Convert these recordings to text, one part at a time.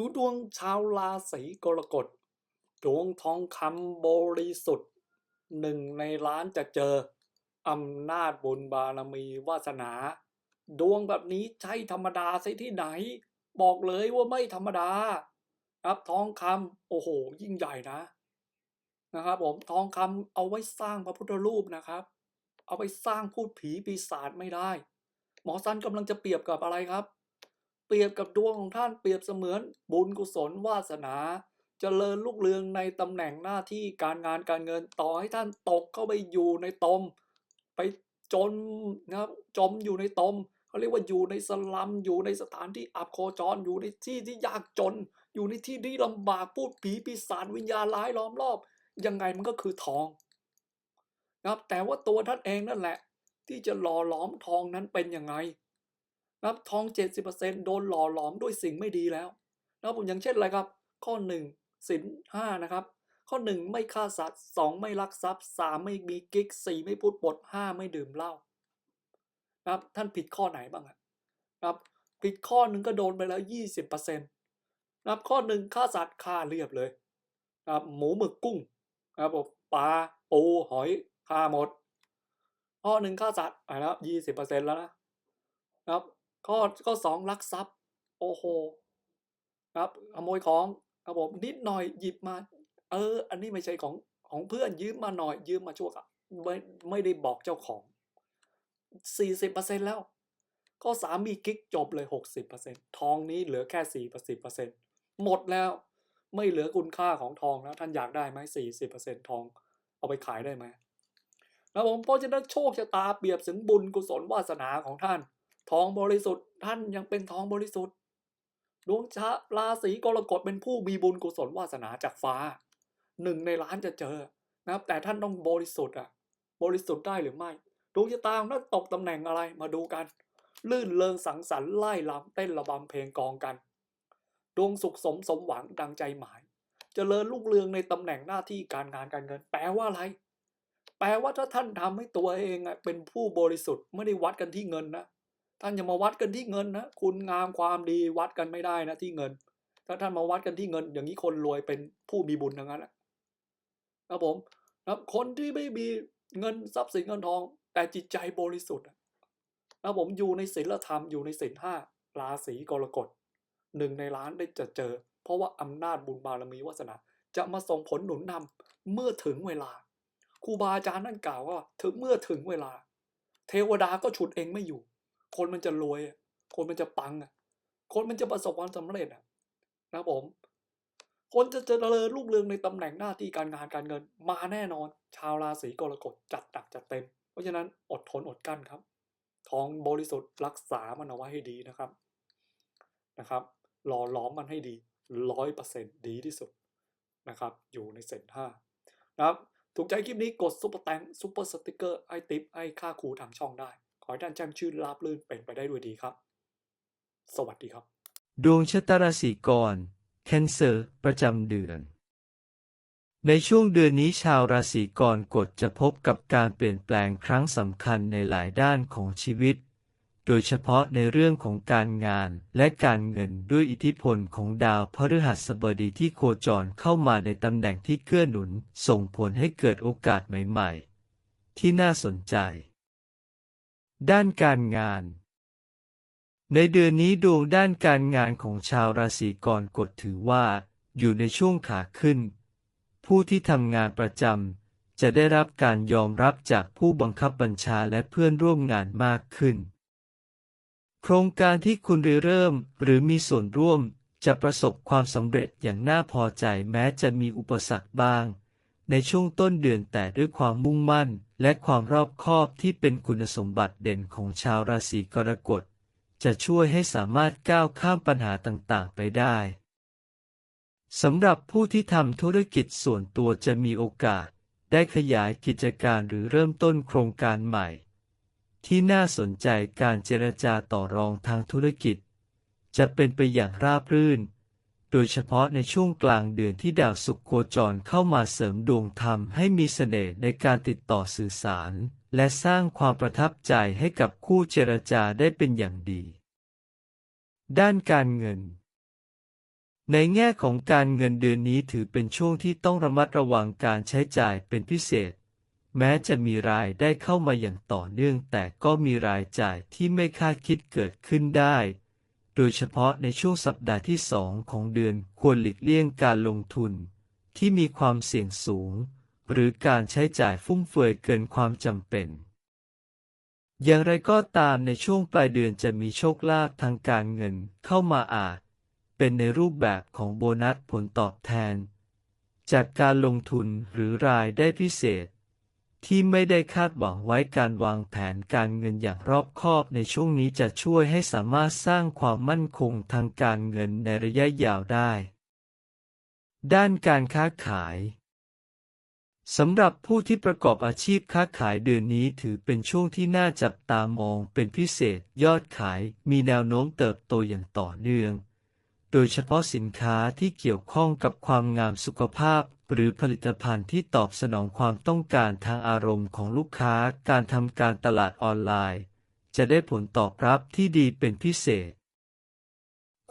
ดูดวงชาวราศีกรกฎ ดวงทองคำบริสุทธิ์หนึ่งในล้านจะเจออำนาจบุญบารมีวาสนา ดวงแบบนี้ใช่ธรรมดาใช่ที่ไหน บอกเลยว่าไม่ธรรมดาครับทองคำโอ้โห ยิ่งใหญ่นะนะครับผมทองคำเอาไว้สร้างพระพุทธรูปนะครับ เอาไปสร้างพูดผีปีศาจไม่ได้ หมอซันกำลังจะเปรียบกับอะไรครับ เปรียบกับดวงของท่านเปรียบเสมือนบุญกุศลวาสนาจเจริญลุกเรืองในตำแหน่งหน้าที่การงานการเงินต่อให้ท่านตกเข้าไปอยู่ในตม ไปจนนะครับจมอยู่ในตมเขาเรียกว่าอยู่ในสลัมอยู่ในสถานที่อับโคจรอยู่ในที่ที่ยากจน อยู่ในที่ที่ลำบากพูดผีปีศาจวิญญาณร้ายล้อมรอบ ยังไงมันก็คือทองนะครับแต่ว่าตัวท่านเองนั่นแหละ ที่จะหล่อหลอมทองนั้นเป็นยังไง นะครับทอง 70%โดนหล่อหลอมด้วยสิ่งไม่ดีแล้วนะครับผมอย่างเช่นอะไรครับ ข้อหนึ่งสินห้านะครับ ข้อหนึ่งไม่ฆ่าสัตว์สองไม่ลักทรัพย์สามไม่มีกิ๊กสี่ไม่พูดปดห้าไม่ดื่มเหล้านะครับท่านผิดข้อไหนบ้างอะนะครับผิดข้อหนึ่งก็โดนไปแล้วยี่สิบเปอร์เซ็นต์นะครับข้อหนึ่งฆ่าสัตว์ฆ่าเรียบเลยนะครับหมูหมึกกุ้งนะครับปลาปูหอยฆ่าหมด ข้อหนึ่งฆ่าสัตว์ไปแล้วยี่สิบเปอร์เซ็นต์แล้วนะนะครับ ข้อข้อสองลักทรัพย์ โอ้โหครับขโมยของครับผมนิดหน่อยหยิบมา เออ อันนี้ไม่ใช่ของของเพื่อนยืมมาหน่อยยืมมาชั่วกับไม่ไม่ได้บอกเจ้าของสี่สิบเปอร์เซ็นแล้วข้อสามมีกิ๊กจบเลยหกสิบเปอร์เซ็นทองนี้เหลือแค่สี่สิบเปอร์เซ็นหมดแล้วไม่เหลือคุณค่าของทองแล้ว ท่านอยากได้ไหมสี่สิบเปอร์เซ็นทองเอาไปขายได้ไหมนะผมเพราะฉะนั้นโชคชะตาเปรียบถึงบุญกุศลวาสนาของท่าน ทองบริสุทธิ์ ท่านยังเป็นทองบริสุทธิ์ ดวงชะราศีกรกฎเป็นผู้มีบุญกุศลวาสนาจากฟ้าหนึ่งในล้านจะเจอนะครับ แต่ท่านต้องบริสุทธิ์อะ บริสุทธิ์ได้หรือไม่ดวงชะตาของท่านตกตำแหน่งอะไรมาดูกัน ลื่นเริงสังสรรค์ไล่ลำเต้นระบำเพลงกองกัน ดวงสุขสมสมหวังดังใจหมายจเจริญรุ่งเรืองในตำแหน่งหน้าที่การงานการเงิน แปลว่าอะไร แปลว่าถ้าท่านทำให้ตัวเองเป็นผู้บริสุทธิ์ไม่ได้วัดกันที่เงินนะ ท่านอย่ามาวัดกันที่เงินนะคุณงามความดีวัดกันไม่ได้นะที่เงิน ถ้าท่านมาวัดกันที่เงิน อย่างนี้คนรวยเป็นผู้มีบุญทั้งนั้นนะครับผมครับคนที่ไม่มีเงินทรัพย์สินเงินทอง แต่จิตใจบริสุทธิ์นะผมอยู่ในศีลธรรมอยู่ในศีลห้าราศีกรกฎหนึ่งในล้านได้จะเจอ เพราะว่าอำนาจบุญบารมีวาสนา จะมาส่งผลหนุนนำเมื่อถึงเวลาครูบาอาจารย์นั่นกล่าวว่าถึงเมื่อถึงเวลา เทวดาก็ฉุดเองไม่อยู่ คนมันจะรวยคนมันจะปังคนมันจะประสบความสำเร็จนะผม คนจะเจริญรุ่งเรืองในตำแหน่งหน้าที่การงานการเงิน มาแน่นอน ชาวราศีกรกฎจัดหนักจัดเต็ม เพราะฉะนั้นอดทนอดกั้นครับท้องบริสุทธิ์รักษามันเอาไว้ให้ดีนะครับนะครับ หล่อหลอมมันให้ดีร้อยเปอร์เซ็นต์ดีที่สุดนะครับ อยู่ในเซ็นห้านะครับ ถูกใจคลิปนี้กดซุปเปอร์แตงซุปเปอร์สติกเกอร์ไอติปไอค่าครูทางช่องได้ ขอให้ท่านแจ้งชื่อราบลื่นเป็นไปได้ด้วยดีครับ สวัสดีครับ ดวงชะตาราศีกรแคนเซอร์ประจำเดือน ในช่วงเดือนนี้ชาวราศีกรกฎจะพบกับการเปลี่ยนแปลงครั้งสำคัญในหลายด้านของชีวิต โดยเฉพาะในเรื่องของการงานและการเงินด้วยอิทธิพลของดาวพฤหัสบดีที่โคจรเข้ามาในตำแหน่งที่เกื้อหนุน ส่งผลให้เกิดโอกาสใหม่ ๆ ที่น่าสนใจ ด้านการงาน ในเดือนนี้ดวงด้านการงานของชาวราศีกรกฎถือว่า อยู่ในช่วงขาขึ้น ผู้ที่ทำงานประจำจะได้รับการยอมรับจากผู้บังคับบัญชาและเพื่อนร่วมงานมากขึ้น โครงการที่คุณริเริ่มหรือมีส่วนร่วมจะประสบความสำเร็จอย่างน่าพอใจแม้จะมีอุปสรรคบ้าง ในช่วงต้นเดือนแต่ด้วยความมุ่งมั่น และความรอบคอบที่เป็นคุณสมบัติเด่นของชาวราศีกรกฎ จะช่วยให้สามารถก้าวข้ามปัญหาต่างๆ ไปได้สำหรับผู้ที่ทำธุรกิจส่วนตัวจะมีโอกาส ได้ขยายกิจการหรือเริ่มต้นโครงการใหม่ ที่น่าสนใจการเจรจาต่อรองทางธุรกิจ จะเป็นไปอย่างราบรื่น โดยเฉพาะในช่วงกลางเดือนที่ดาวศุกร์โคจรเข้ามาเสริมดวงธรรมให้มีเสน่ห์ในการติดต่อสื่อสาร และสร้างความประทับใจให้กับคู่เจรจาได้เป็นอย่างดี ด้านการเงิน ในแง่ของการเงินเดือนนี้ถือเป็นช่วงที่ต้องระมัดระวังการใช้จ่ายเป็นพิเศษ แม้จะมีรายได้เข้ามาอย่างต่อเนื่องแต่ก็มีรายจ่ายที่ไม่คาดคิดเกิดขึ้นได้ โดยเฉพาะในช่วงสัปดาห์ที่สองของเดือนควรหลีกเลี่ยงการลงทุน ที่มีความเสี่ยงสูง หรือการใช้จ่ายฟุ่มเฟือยเกินความจำเป็น อย่างไรก็ตามในช่วงปลายเดือนจะมีโชคลาภทางการเงินเข้ามาอาจ เป็นในรูปแบบของโบนัสผลตอบแทน จากการลงทุนหรือรายได้พิเศษ ที่ไม่ได้คาดหวังไว้การวางแผนการเงินอย่างรอบคอบในช่วงนี้จะช่วยให้สามารถสร้างความมั่นคงทางการเงินในระยะยาวได้ ด้านการค้าขายสำหรับผู้ที่ประกอบอาชีพค้าขายเดือนนี้ถือเป็นช่วงที่น่าจับตามองเป็นพิเศษยอดขายมีแนวโน้มเติบโตอย่างต่อเนื่อง โดยเฉพาะสินค้าที่เกี่ยวข้องกับความงามสุขภาพ หรือผลิตภัณฑ์ที่ตอบสนองความต้องการทางอารมณ์ของลูกค้าการทำการตลาดออนไลน์ จะได้ผลตอบรับที่ดีเป็นพิเศษ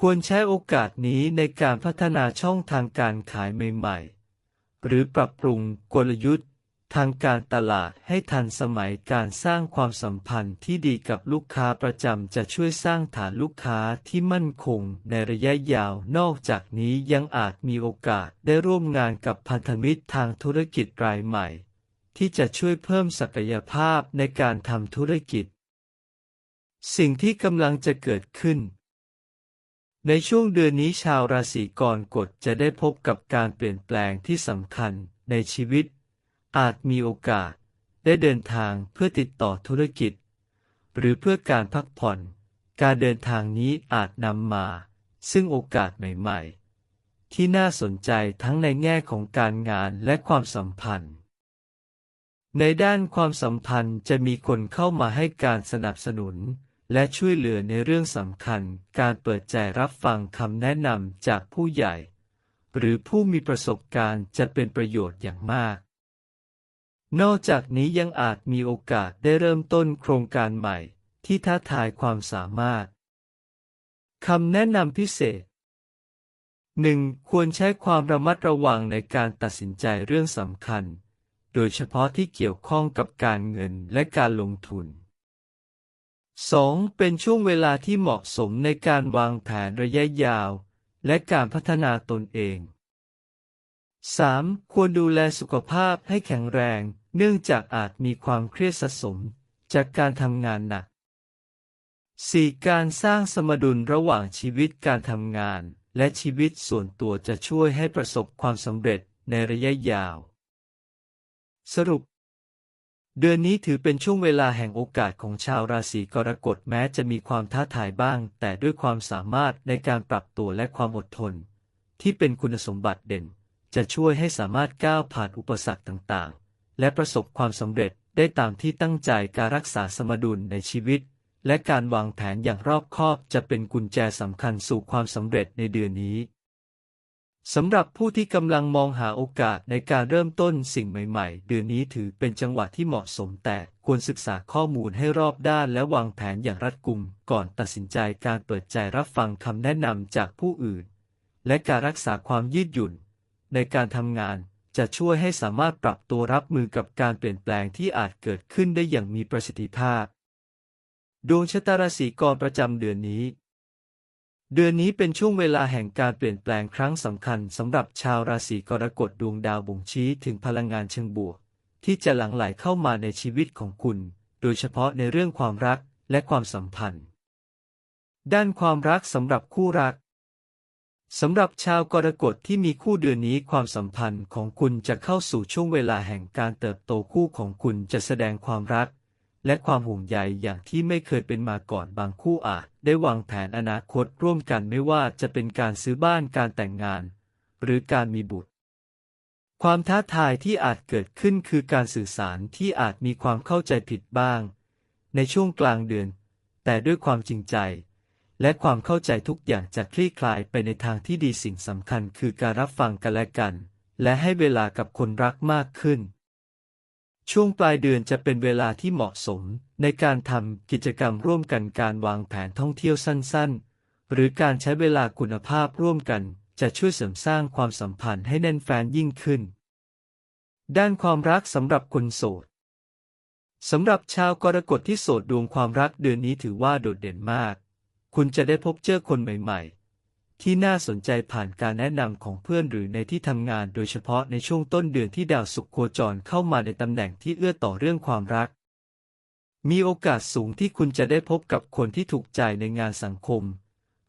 ควรใช้โอกาสนี้ในการพัฒนาช่องทางการขายใหม่ ๆ หรือปรับปรุงกลยุทธ์ ทางการตลาดให้ทันสมัยการสร้างความสัมพันธ์ที่ดีกับลูกค้าประจำจะช่วยสร้างฐานลูกค้าที่มั่นคงในระยะยาวนอกจากนี้ยังอาจมีโอกาสได้ร่วมงานกับพันธมิตรทางธุรกิจรายใหม่ ที่จะช่วยเพิ่มศักยภาพในการทำธุรกิจ สิ่งที่กำลังจะเกิดขึ้นในช่วงเดือนนี้ชาวราศีกรกฎจะได้พบกับการเปลี่ยนแปลงที่สำคัญในชีวิต อาจมีโอกาสได้เดินทางเพื่อติดต่อธุรกิจ หรือเพื่อการพักผ่อน การเดินทางนี้อาจนำมา ซึ่งโอกาสใหม่ๆ ที่น่าสนใจทั้งในแง่ของการงานและความสัมพันธ์ ในด้านความสัมพันธ์จะมีคนเข้ามาให้การสนับสนุน และช่วยเหลือในเรื่องสำคัญ การเปิดใจรับฟังคำแนะนำจากผู้ใหญ่ หรือผู้มีประสบการณ์จะเป็นประโยชน์อย่างมาก นอกจากนี้ยังอาจมีโอกาสได้เริ่มต้นโครงการใหม่ ที่ท้าทายความสามารถคำแนะนำพิเศษ 1. ควรใช้ความระมัดระวังในการตัดสินใจเรื่องสำคัญ โดยเฉพาะที่เกี่ยวข้องกับการเงินและการลงทุน 2. เป็นช่วงเวลาที่เหมาะสมในการวางแผนระยะยาว และการพัฒนาตนเอง 3. ควรดูแลสุขภาพให้แข็งแรง เนื่องจากอาจมีความเครียดสะสม จากการทำงานหนัก 4. การสร้างสมดุลระหว่างชีวิตการทำงาน และชีวิตส่วนตัวจะช่วยให้ประสบความสำเร็จในระยะยาว สรุป เดือนนี้ถือเป็นช่วงเวลาแห่งโอกาสของชาวราศีกรกฎแม้จะมีความท้าทายบ้าง แต่ด้วยความสามารถในการปรับตัวและความอดทน ที่เป็นคุณสมบัติเด่น จะช่วยให้สามารถก้าวผ่านอุปสรรคต่างๆ และประสบความสำเร็จได้ตามที่ตั้งใจการรักษาสมดุลในชีวิต และการวางแผนอย่างรอบคอบจะเป็นกุญแจสำคัญสู่ความสำเร็จในเดือนนี้สำหรับผู้ที่กำลังมองหาโอกาสในการเริ่มต้นสิ่งใหม่ๆ เดือนนี้ถือเป็นจังหวะที่เหมาะสมแต่ควรศึกษาข้อมูลให้รอบด้านและวางแผนอย่างรัดกุม ก่อนตัดสินใจการเปิดใจรับฟังคำแนะนำจากผู้อื่น และการรักษาความยืดหยุ่น ในการทำงานจะช่วยให้สามารถปรับตัวรับมือกับการเปลี่ยนแปลงที่อาจเกิดขึ้นได้อย่างมีประสิทธิภาพ ดวงชะตาราศีกรประจำเดือนนี้ เดือนนี้เป็นช่วงเวลาแห่งการเปลี่ยนแปลงครั้งสำคัญสำหรับชาวราศีกรกฎดวงดาวบ่งชี้ถึงพลังงานเชิงบวก ที่จะหลั่งไหลเข้ามาในชีวิตของคุณ โดยเฉพาะในเรื่องความรักและความสัมพันธ์ ด้านความรักสำหรับคู่รัก สำหรับชาวกรกฎที่มีคู่เดือนนี้ความสัมพันธ์ของคุณจะเข้าสู่ช่วงเวลาแห่งการเติบโตคู่ของคุณจะแสดงความรัก และความห่วงใยอย่างที่ไม่เคยเป็นมาก่อนบางคู่อาจได้วางแผนอนาคตร่วมกันไม่ว่าจะเป็นการซื้อบ้านการแต่งงาน หรือการมีบุตร ความท้าทายที่อาจเกิดขึ้นคือการสื่อสารที่อาจมีความเข้าใจผิดบ้าง ในช่วงกลางเดือน แต่ด้วยความจริงใจ และความเข้าใจทุกอย่างจะคลี่คลายไปในทางที่ดีสิ่งสำคัญคือการรับฟังกันและกัน และให้เวลากับคนรักมากขึ้น ช่วงปลายเดือนจะเป็นเวลาที่เหมาะสม ในการทำกิจกรรมร่วมกันการวางแผนท่องเที่ยวสั้นๆ หรือการใช้เวลาคุณภาพร่วมกัน จะช่วยเสริมสร้างความสัมพันธ์ให้แน่นแฟนยิ่งขึ้น ด้านความรักสำหรับคนโสดสำหรับชาวกรกฎที่โสดดวงความรักเดือนนี้ถือว่าโดดเด่นมาก คุณจะได้พบเจอคนใหม่ๆ ที่น่าสนใจผ่านการแนะนำของเพื่อนหรือในที่ทำงานโดยเฉพาะในช่วงต้นเดือนที่ดาวศุกร์โคจรเข้ามาในตำแหน่งที่เอื้อต่อเรื่องความรัก มีโอกาสสูงที่คุณจะได้พบกับคนที่ถูกใจในงานสังคม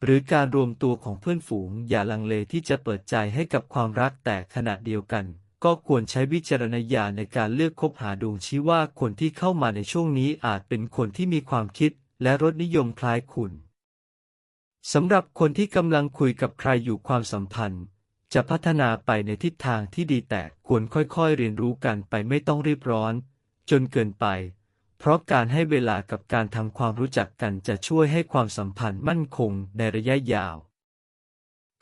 หรือการรวมตัวของเพื่อนฝูงอย่าลังเลที่จะเปิดใจให้กับความรักแต่ขณะเดียวกัน ก็ควรใช้วิจารณญาณในการเลือกคบหาดวงชี้ว่าคนที่เข้ามาในช่วงนี้อาจเป็นคนที่มีความคิดและรสนิยมคล้ายคุณ สำหรับคนที่กำลังคุยกับใครอยู่ความสัมพันธ์ จะพัฒนาไปในทิศทางที่ดีแต่ควรค่อยๆ เรียนรู้กันไปไม่ต้องรีบร้อน จนเกินไป เพราะการให้เวลากับการทำความรู้จักกันจะช่วยให้ความสัมพันธ์มั่นคงในระยะยาว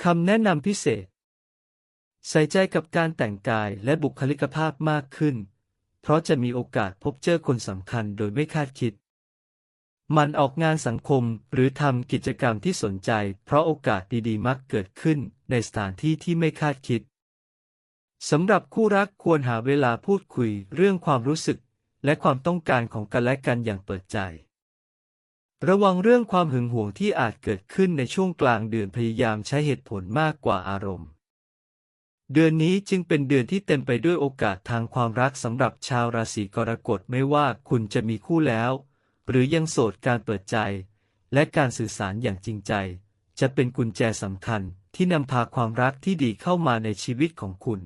คำแนะนำพิเศษ ใส่ใจกับการแต่งกายและบุคลิกภาพมากขึ้น เพราะจะมีโอกาสพบเจอคนสำคัญโดยไม่คาดคิด มันออกงานสังคมหรือทำกิจกรรมที่สนใจ เพราะโอกาสดีๆ มักเกิดขึ้นในสถานที่ที่ไม่คาดคิดสำหรับคู่รักควรหาเวลาพูดคุยเรื่องความรู้สึก และความต้องการของกันและกันอย่างเปิดใจ ระวังเรื่องความหึงหวงที่อาจเกิดขึ้นในช่วงกลางเดือนพยายามใช้เหตุผลมากกว่าอารมณ์ เดือนนี้จึงเป็นเดือนที่เต็มไปด้วยโอกาสทางความรักสำหรับชาวราศีกรกฎไม่ว่าคุณจะมีคู่แล้ว หรือยังโสดการเปิดใจ และการสื่อสารอย่างจริงใจ จะเป็นกุญแจสำคัญที่นำพาความรักที่ดีเข้ามาในชีวิตของคุณ